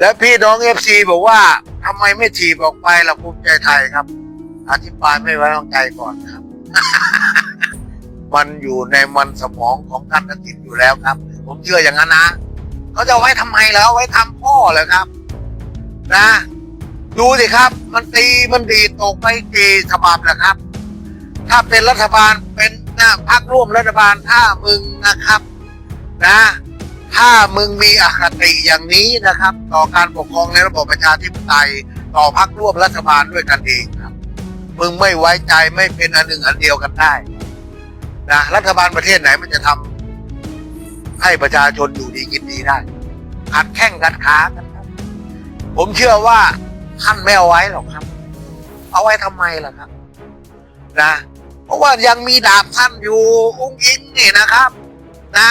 และพี่น้องเอฟซีบอกว่าทำไมไม่ถีบออกไปล่ะภูมิใจไทยครับ อธิบายไม่ไว้วางใจก่อนครับ มันอยู่ในมันสมองของท่านทักษิณอยู่แล้วครับ ผมเชื่ออย่างนั้นนะเขาจะไว้ทำไมแล้วไว้ทำพ่อเลยครับ นะ ดูสิครับ มันตีมันดีตกไปกี่ฉบับแล้วครับ ถ้าเป็นรัฐบาลเป็นนะพรรคร่วมรัฐบาลถ้ามึงนะครับ นะ ถ้ามึงมีอคติอย่างนี้นะครับ ต่อการปกครองในระบบประชาธิปไตย ต่อพรรคร่วมรัฐบาลด้วยกันเองครับ มึงไม่ไว้ใจไม่เป็นอันหนึ่งอันเดียวกันได้นะรัฐบาลประเทศไหนมันจะทำให้ประชาชนอยู่ดีกินดีได้ขัดแข้งขัดขากันครับ ผมเชื่อว่าท่านไม่เอาไว้หรอกครับ เอาไว้ทำไมล่ะครับ นะ เพราะว่ายังมีดาบท่านอยู่อุ้งอิงนี่นะครับ นะ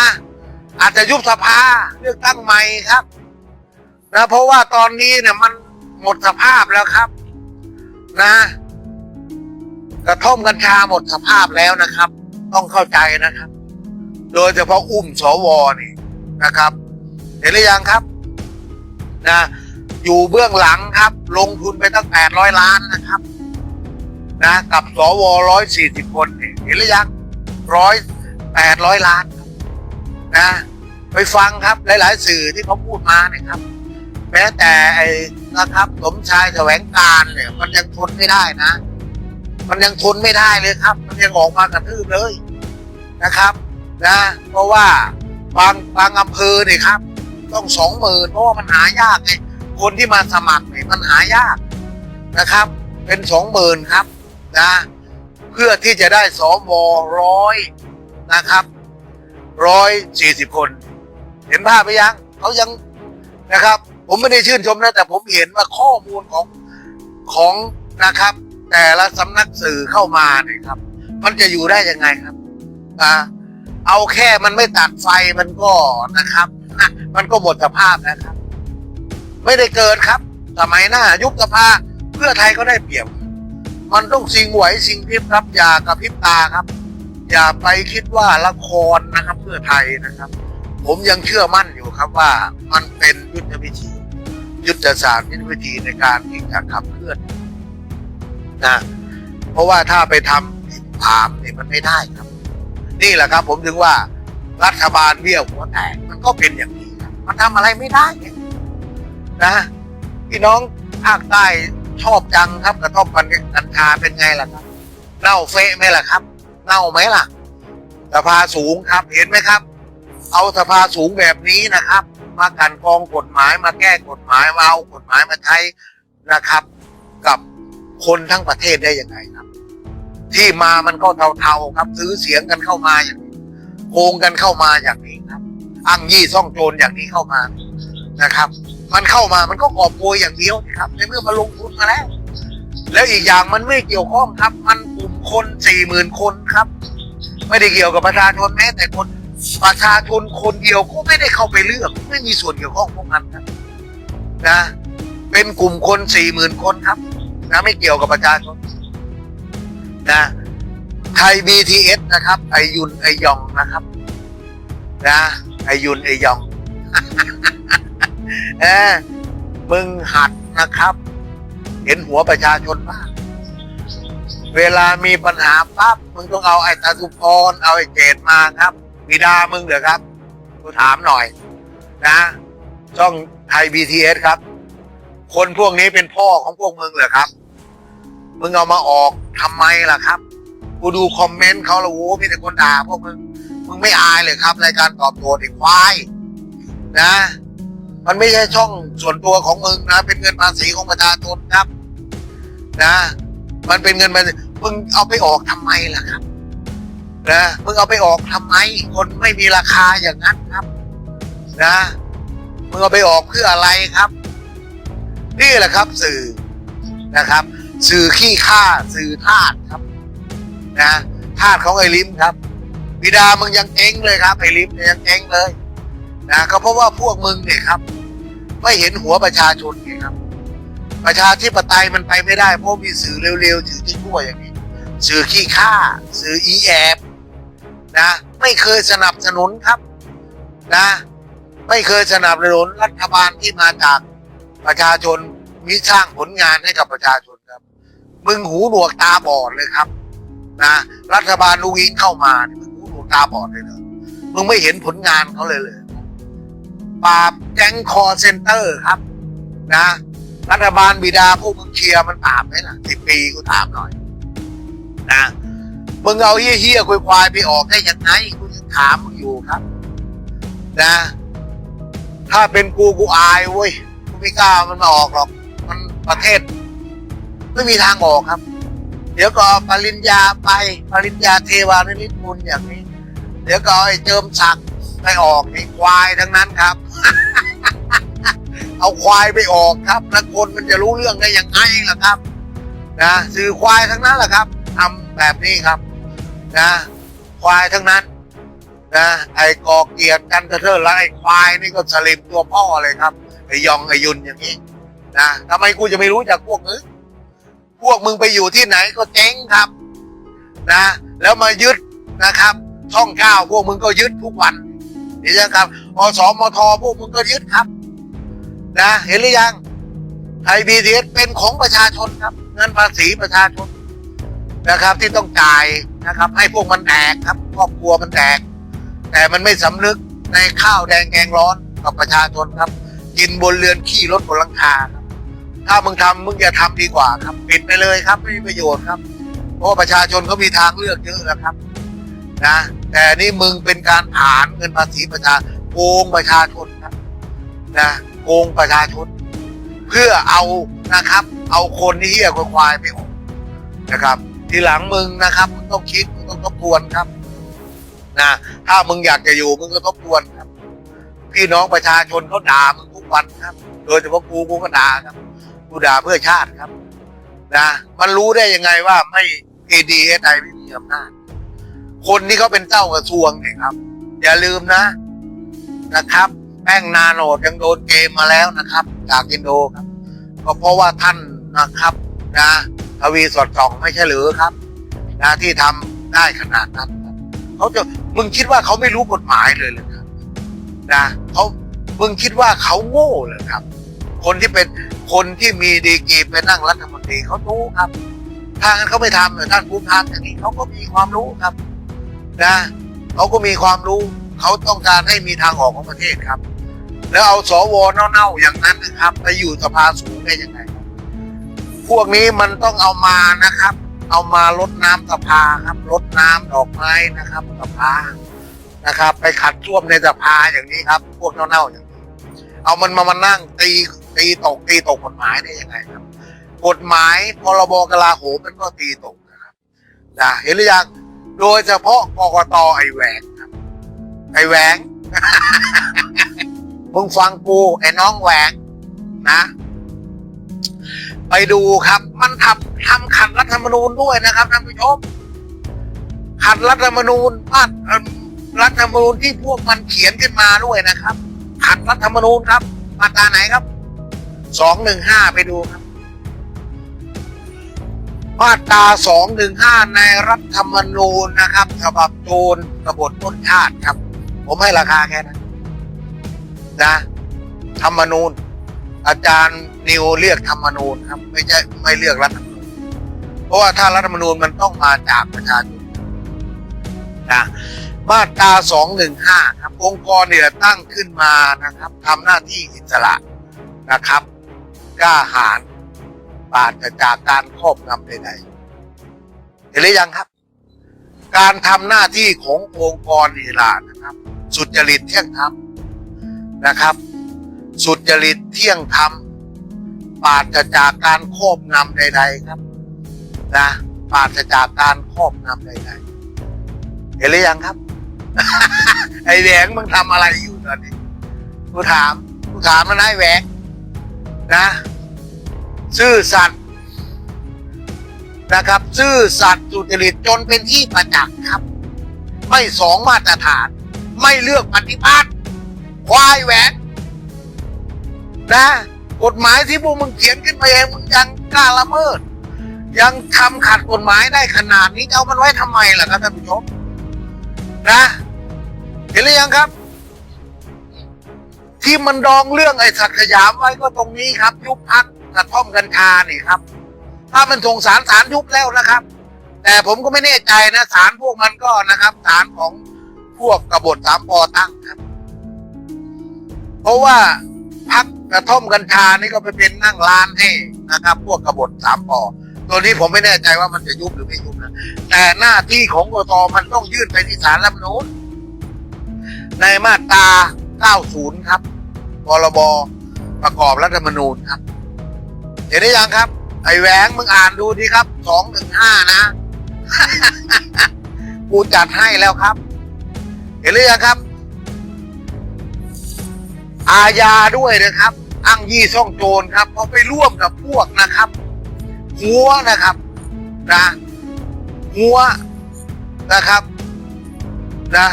อาจจะยุบสภาเลือกตั้งใหม่ครับนะเพราะว่าตอนนี้เนี่ยมันหมดสภาพแล้วครับ นะ กระท่อมกัญชาหมดสภาพแล้วนะครับ ต้องเข้าใจนะครับ โดยเฉพาะอุ้มสวนี่นะครับ เห็นหรือยังครับ นะ อยู่เบื้องหลังครับ ลงทุนไปตั้งแปดร้อยล้านนะครับ นะ กับสวร้อยสี่สิบคนเห็นหรือยังร้อยแปดร้อยล้าน นะ ไปฟังครับหลาย ๆ สื่อที่เขาพูดมาเนี่ยครับ แม้แต่ไอ้นะครับสมชายแสวงการเนี่ย มันยังทนไม่ได้นะ มันยังทนไม่ได้เลยครับ มันยังออกมากระทืบเลยนะครับ นะ เพราะว่าบางบางอำเภอเนี่ยครับ ต้องสองหมื่นเพราะว่ามันหายากไงคนที่มาสมัครเนี่ยมันหายากนะครับ เป็นสองหมื่นครับนะ เพื่อที่จะได้สวร้อยนะครับ ร้อยสี่สิบคน เห็นภาพไหมยังเขายังนะครับ ผมไม่ได้ชื่นชมนะ แต่ผมเห็นว่าข้อมูลของของนะครับ แต่ละสำนักสื่อเข้ามาเนี่ยครับ มันจะอยู่ได้ยังไงครับอ่าเอาแค่มันไม่ตัดไฟมันก็นะครับนะมันก็หมดสภาพนะครับ ไม่ได้เกิดครับ สมัยหน้ายุบสภาเพื่อไทยก็ได้เปรียบ มันต้องสิงไหวสิงพริบครับอย่ากระพริบตาครับ อย่าไปคิดว่าละครนะครับเพื่อไทยนะครับ ผมยังเชื่อมั่นอยู่ครับว่ามันเป็นยุทธวิธี ยุทธศาสตร์ยุทธวิธีในการที่จะขับเคลื่อนนะเพราะว่าถ้าไปทำผิดถามเนี่ยมันไม่ได้ครับ นี่แหละครับ ผมถึงว่ารัฐบาลเบี้ยวหัวแตกมันก็เป็นอย่างนี้มันทำอะไรไม่ได้นะพี่น้องภาคใต้ชอบจังครับกระท่อมกัญชาเป็นไงล่ะครับเน่าเฟะไหมล่ะครับ เน่าไหมล่ะสภาสูงครับเห็นไหมครับ เอาสภาสูงแบบนี้นะครับ มากันกองกฎหมายมาแก้กฎหมายมาเอากฎหมายมาใช้นะครับ กับคนทั้งประเทศได้ยังไงครับ ที่มามันก็เทาๆครับ ซื้อเสียงกันเข้ามาอย่างนี้โกงกันเข้ามาอย่างนี้ครับอ้างยี่ซ่องโจรอย่างนี้เข้ามานะครับ มันเข้ามามันก็กอบโกยอย่างเดียวนะครับในเมื่อมาลงทุนมาแล้ว แล้วอีกอย่างมันไม่เกี่ยวข้องครับ มันกลุ่มคนสี่หมื่นคนครับ ไม่ได้เกี่ยวกับประชาชนแม้แต่คนประชาชนคนเดียวก็ไม่ได้เข้าไปเลือก ไม่มีส่วนเกี่ยวข้องพวกนั้นครับนะเป็นกลุ่มคนสี่หมื่นคนครับนะไม่เกี่ยวกับประชาชนนะไทย BTS นะครับ ไอยุนไอยองนะครับ นะไอยุนไอยองเออมึงหัดนะครับ หัวประชาชนบ้างเวลามีปัญหาปั๊บมึงต้องเอาไอ้ตาสุพรเอาไอ้เจดมาครับบิดามึงเหรอครับกูถามหน่อย นะ ช่องไทย BTS ครับ คนพวกนี้เป็นพ่อของพวกมึงเหรอครับ มึงเอามาออกทำไมล่ะครับ กูดูคอมเมนต์เขาแล้วโว้มีแต่คนด่าพวกมึง มึงไม่อายเลยครับ รายการตอบโจทย์ไอ้ควายนะ มันไม่ใช่ช่องส่วนตัวของมึงนะ เป็นเงินภาษีของประชาชนครับ นะ มันเป็นเงินภาษีมึงเอาไปออกทำไมล่ะครับนะมึงเอาไปออกทำไม คนไม่มีราคาอย่างนั้นครับนะมึงเอาไปออกเพื่ออะไรครับ นี่แหละครับ สื่อนะครับ สื่อขี้ข้าสื่อทาสครับ นะทาสของไอ้ลิมครับบิดามึงยังเจ๊งเลยครับไอ้ลิมยยังเจ๊งเลยนะก็เพราะว่าพวกมึงเนี่ยครับ ไม่เห็นหัวประชาชนไงครับ ประชาธิปไตยมันไปไม่ได้เพราะมีสื่อเร็วๆสื่อที่ชั่วอย่างนี้ สื่อขี้ข้าสื่ออีแอบนะไม่เคยสนับสนุนครับนะไม่เคยสนับสนุนรัฐบาลที่มาจากประชาชนมิสร้างผลงานให้กับประชาชนครับ มึงหูหนวกตาบอดเลยครับนะรัฐบาลลูกอิงเข้ามาเนี่ยมึงหูหนวกตาบอดเลยเหรอมึงไม่เห็นผลงานเขาเลยเลยปราบแก๊งคอเซนเตอร์ครับนะ รัฐบาลบิดาพวกมึงเคลียร์มันปราบไหมล่ะสิบปีกูถามหน่อยนะมึงเอาเฮี้ยเฮี้ยควายควายไปออกได้ยังไงกูยังถามมึงอยู่ครับ นะ ถ้าเป็นกูกูอายเว้ยกูไม่กล้ามันมาออกหรอก มันประเทศ ไม่มีทางออกครับ เดี๋ยวก็ปริญญาไปปริญญาเทวานิมิตบุญอย่างนี้ เดี๋ยวก็ไอ้เจิมศักดิ์ไปออกนี่ควายทั้งนั้นครับ เอาควายไปออกครับแล้วคนมันจะรู้เรื่องได้ยังไงล่ะครับนะสื่อควายทั้งนั้นแหละครับทำแบบนี้ครับนะควายทั้งนั้นนะไอ้กอเกียรกันกระเทิดแล้วไอ้ควายนี่ก็สลิมตัวพ่อเลยครับไอ้ยองไอ้ยุนอย่างนี้นะทำไมกูจะไม่รู้จักพวกมึงพวกมึงไปอยู่ที่ไหนก็เจ๊งครับนะแล้วมายึดนะครับ ช่องเก้าพวกมึงก็ยึดทุกวันเห็นยังครับอสมทพวกมึงก็ยึดครับ นะเห็นหรือยังไทยบีทีเอสเป็นของประชาชนครับ เงินภาษีประชาชนนะครับ ที่ต้องจ่ายนะครับ ให้พวกมันแตกครับครอบครัวมันแตก แต่มันไม่สำนึกในข้าวแดงแกงร้อนกับประชาชนครับ กินบนเรือนขี้รถบนหลังคาครับถ้ามึงทำมึงอย่าทำดีกว่าครับปิดไปเลยครับไม่มีประโยชน์ครับ เพราะประชาชนเขามีทางเลือกเยอะแล้วครับนะแต่นี่มึงเป็นการผลานเงินภาษีประชาโกงประชาชนครับนะ โกงประชาชนเพื่อเอานะครับ เอาคนที่เหี้ยควายไปออกนะครับ ทีหลังมึงนะครับมึงต้องคิดมึงต้องทบทวนครับนะถ้ามึงอยากจะอยู่มึงก็ทบทวนครับ พี่น้องประชาชนเขาด่ามึงทุกวันครับ โดยเฉพาะกูกูก็ด่าครับกูด่าเพื่อชาติครับ นะมันรู้ได้ยังไงว่าไม่เอดีเอไอไม่มีอำนาจคนที่เขาเป็นเจ้ากระทรวงเนี่ยครับ อย่าลืมนะนะครับ แป้งนาโนดยังโดนเกมมาแล้วนะครับ จากอินโดครับก็เพราะว่าท่านนะครับนะทวีสอดส่องไม่ใช่หรือครับนะที่ทำได้ขนาดนั้นเขาจะมึงคิดว่าเขาไม่รู้กฎหมายเลยเลยครับนะเขามึงคิดว่าเขาโง่เลยครับ คนที่เป็นคนที่มีดีกรีไปนั่งรัฐมนตรีเขารู้ครับถ้างั้นเขาไม่ทำแต่ท่านภูมิธรรมอย่างนี้เขาก็มีความรู้ครับ นะเขาก็มีความรู้ เขาต้องการให้มีทางออกของประเทศครับ แล้วเอาสวเน่าๆอย่างนั้นนะครับไปอยู่สภาสูงได้ยังไง พวกนี้มันต้องเอามานะครับ เอามาลดน้ำสภาครับลดน้ำดอกไม้นะครับสภานะครับ ไปขัดท่วมในสภาอย่างนี้ครับ พวกเน่าๆอย่างนี้เอามันมามานั่งตีตีตกตีตกกฎหมายได้ยังไงครับ กฎหมายพรบกลาโหมมันก็ตีตกนะครับนะเห็นหรือยังโดยเฉพาะกกตไอแหวงครับไอแหวง มึงฟังกูไอ้น้องแหวงนะ ไปดูครับ มันทำทำขัดรัฐธรรมนูญด้วยนะครับท่านผู้ชมขัดรัฐธรรมนูญมาตรรัฐธรรมนูญที่พวกมันเขียนขึ้นมาด้วยนะครับ ขัดรัฐธรรมนูญครับ มาตราไหนครับสองหนึ่งห้าไปดูครับ มาตราสองหนึ่งห้าในรัฐธรรมนูญนะครับฉบับโจรกบฏต้นชาติครับ ผมให้ราคาแค่นั้น นะธรรมนูญ อาจารย์นิวเรียกธรรมนูญครับ ไม่ใช่ไม่เรียกรัฐธรรมนูญเพราะว่าถ้ารัฐธรรมนูญมันต้องมาจากประชาชนนะมาตราสองหนึ่งห้าครับ องค์กรเนี่ยตั้งขึ้นมานะครับทำหน้าที่อิสระนะครับกล้าหาญปราศจากการครอบงำใดๆเห็นหรือยังครับ การทำหน้าที่ขององค์กรอิสระนะครับ สุจริตเที่ยงธรรม นะครับ สุจริตเที่ยงธรรมปราศจากการครอบงำใด ๆ ครับนะปราศจากการครอบงำใดๆเห็นหรือยังครับ ไอ้แหวงมึงทำอะไรอยู่ตอนนี้กูถามกูถามมันไอ้แหวงนะซื่อสัตย์นะครับ ซื่อสัตย์สุจริตจนเป็นที่ประจักษ์ครับ ไม่สองมาตรฐาน ไม่เลือกปฏิบัติ ควายแหวนนะกฎหมายที่พวกมึงเขียนขึ้นมาเองมึงยังกล้าละเมิด ยังทำขัดกฎหมายได้ขนาดนี้เอามันไว้ทำไมล่ะครับท่านผู้ชมนะเห็นหรือยังครับ ที่มันดองเรื่องไอ้สัตว์ขยามไว้ก็ตรงนี้ครับ ยุบพักกระท่อมกัญชานี่ครับ ถ้ามันส่งสารสารยุบแล้วนะครับ แต่ผมก็ไม่แน่ใจนะสารพวกมันก็นะครับสารของพวกกบฏสามปอตั้งครับ เพราะว่าพักกระท่อมกัญชานี่ก็ไปเป็นนั่งร้านให้นะครับ พวกกบฏสามปอตัวนี้ผมไม่แน่ใจว่ามันจะยุบหรือไม่ยุบนะแต่หน้าที่ของกตมันต้องยื่นไปที่ศาลรัฐมนูญในมาตรา 90 ครับพรบประกอบรัฐธรรมนูญครับ เห็นได้ยังครับ ไอ้แหวงมึงอ่านดูดีครับ 215 นะกูจัดให้แล้วครับ เห็นหรือยังครับ อาญาด้วยนะครับ อ้างยี่ซ่องโจรครับเพราะไปร่วมกับพวกนะครับ หัวนะครับนะหัวนะครับนะ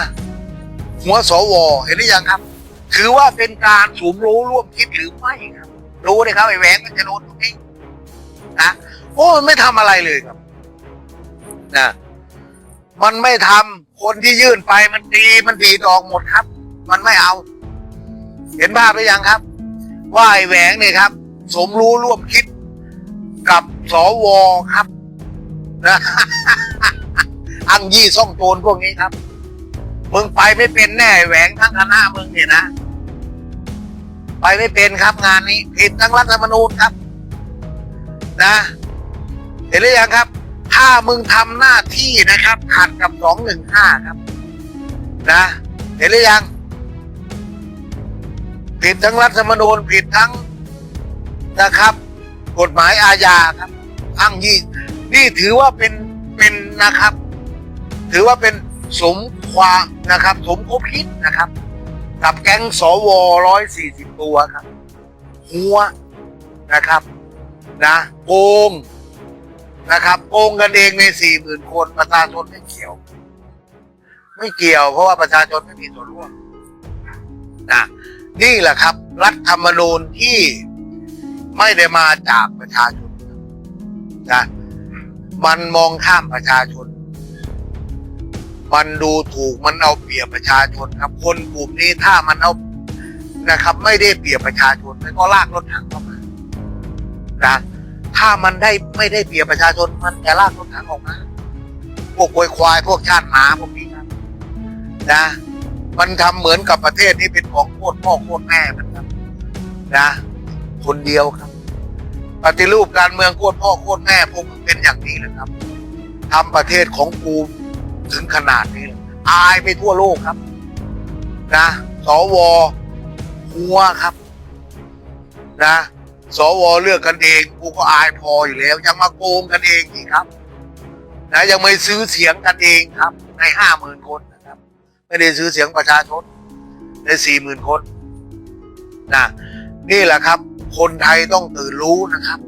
หัวสวเห็นหรือยังครับ ถือว่าเป็นการสูมรู้ร่วมคิดหรือไม่ครับ รู้เลยครับไอ้แหวงมันจะโดนตรงนี้นะโอ้ไม่ทำอะไรเลยครับนะมันไม่ทำคนที่ยื่นไปมันตีมันตีดอกหมดครับ มันไม่เอา เห็นภาพหรือยังครับ ว่าไอ้แหวงเนี่ยครับ สมรู้ร่วมคิดกับสวครับนะอังยี่ซ่องโจรพวกนี้ครับ มึงไปไม่เป็นแน่แหวงทั้งคณะมึงเนี่ยนะ ไปไม่เป็นครับงานนี้ ผิดทั้งรัฐธรรมนูญครับ นะ เห็นหรือยังครับ ถ้ามึงทำหน้าที่นะครับขัดกับสองหนึ่งห้าครับ นะ เห็นหรือยัง ผิดทั้งรัฐธรรมนูญผิดทั้งนะครับ กฎหมายอาญาครับอ้างยี่นี่ถือว่าเป็นเป็นนะครับ ถือว่าเป็นสมความนะครับ สมคบคิดนะครับ กับแก๊งสวร้อยสี่สิบตัวครับ หัวนะครับนะโกงนะครับโกงกันเองในสี่หมื่นคนประชาชนไม่เกี่ยว ไม่เกี่ยว เพราะว่าประชาชนไม่มีส่วนร่วมนะ นี่แหละครับ รัฐธรรมนูญที่ไม่ได้มาจากประชาชนนะมันมองข้ามประชาชน มันดูถูกมันเอาเปรียบประชาชนครับ คนกลุ่มนี้ถ้ามันเอานะครับ ไม่ได้เปรียบประชาชนมันก็ลากรถถังเข้ามานะถ้ามันได้ไม่ได้เปรียบประชาชนมันจะลากรถถังออกมาพวกควยควายพวกชาติหมาพวกนี้ครับนะ มันทำเหมือนกับประเทศที่เป็นของโคตรพ่อโคตรแม่มันครับนะคนเดียวครับ ปฏิรูปการเมืองโคตรพ่อโคตรแม่พวกมึงเป็นอย่างนี้แหละครับทำประเทศของกูถึงขนาดนี้เลยอายไปทั่วโลกครับ นะสวหัวครับ นะสวเลือกกันเองกูก็อายพออยู่แล้ว ยังมาโกงกันเองนี่ครับ นะยังไม่ซื้อเสียงกันเองครับ ในห้าหมื่นคน ไม่ได้ซื้อเสียงประชาชนในสี่หมื่นคนนะนี่แหละครับ คนไทยต้องตื่นรู้นะครับ